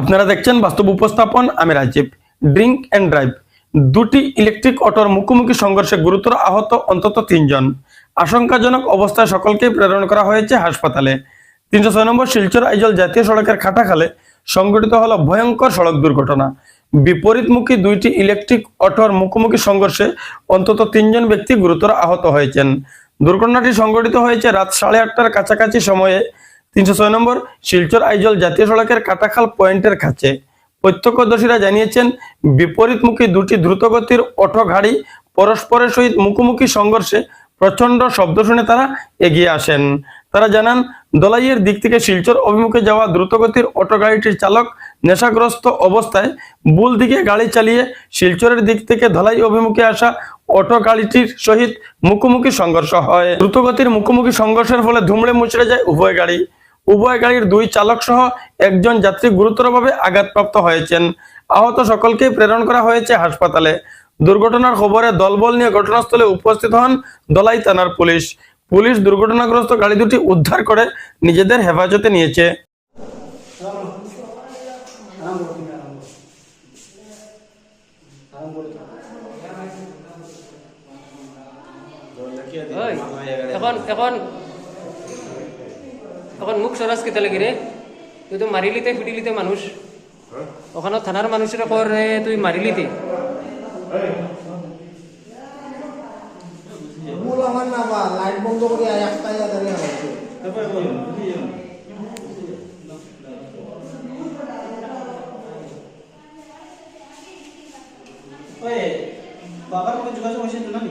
আপনারা দেখছেন বাস্তব উপস্থাপন, আমি রাজীব। ড্রিঙ্ক অ্যান্ড ড্রাইভ, দুটি ইলেকট্রিক অটোর মুখোমুখি সংঘর্ষে গুরুতর আহত অন্তত তিনজন। আশঙ্কাজনক অবস্থায় সকলকে প্রেরণ করা হয়েছে হাসপাতালে। তিনশো ছয় নম্বর শিলচর আইজল জাতীয় সড়কের খাটাখালে সংঘটিত হল ভয়ঙ্কর সড়ক দুর্ঘটনা। বিপরীতমুখী দুইটি ইলেকট্রিক অটোর মুখোমুখি সংঘর্ষে অন্তত তিনজন ব্যক্তি গুরুতর আহত হয়েছেন। দুর্ঘটনাটি সংঘটিত হয়েছে রাত সাড়ে আটটার কাছাকাছি সময়ে তিনশো ছয় নম্বর, শিলচর আইজল জাতীয় সড়কের কাটাখাল পয়েন্টের কাছে প্রত্যক্ষদর্শীরা জানিয়েছেন, বিপরীতমুখী দুটি দ্রুতগতির অটো গাড়ি পরস্পরের সহিত মুখোমুখি সংঘর্ষে প্রচণ্ড শব্দ শুনে তারা এগিয়ে আসেন। তারা জানান, দলাইয়ের দিক থেকে শিলচর অভিমুখে যাওয়া দ্রুতগতির অটো গাড়িটির চালক নেশাগ্রস্ত অবস্থায় বুল দিকে গাড়ি চালিয়ে শিলচরের দিক থেকে ধলাই অভিমুখে আসা অটো গাড়িটির সহিত মুখোমুখি সংঘর্ষ হয়। দ্রুতগতির মুখোমুখি সংঘর্ষের ফলে ধুমড়ে মুচড়ে যায় উভয় গাড়ি। উভয় গাড়ির দুই চালক সহ একজন যাত্রী গুরুতরভাবে আঘাতপ্রাপ্ত হয়েছেন। আহত সকলকে প্রেরণ করা হয়েছে হাসপাতালে। দুর্ঘটনার খবরে দলবল নিয়ে ঘটনাস্থলে উপস্থিত হন দলাই থানার পুলিশ। পুলিশ দুর্ঘটনাগ্রস্ত গাড়ি দুটি উদ্ধার করে নিজেদের হেফাজতে নিয়েছে। এখন এখন এখন মুখ সরাস কেতে লাগি রে তুই তো মারিলিতে ফিটিলিতে মানুষ ওখানে থানার মানুষের পর রে তুই মারিলিতে না লাইট বন্ধ করে একটা বাবার কোনো যোগাযোগ হয়েছে তো নাকি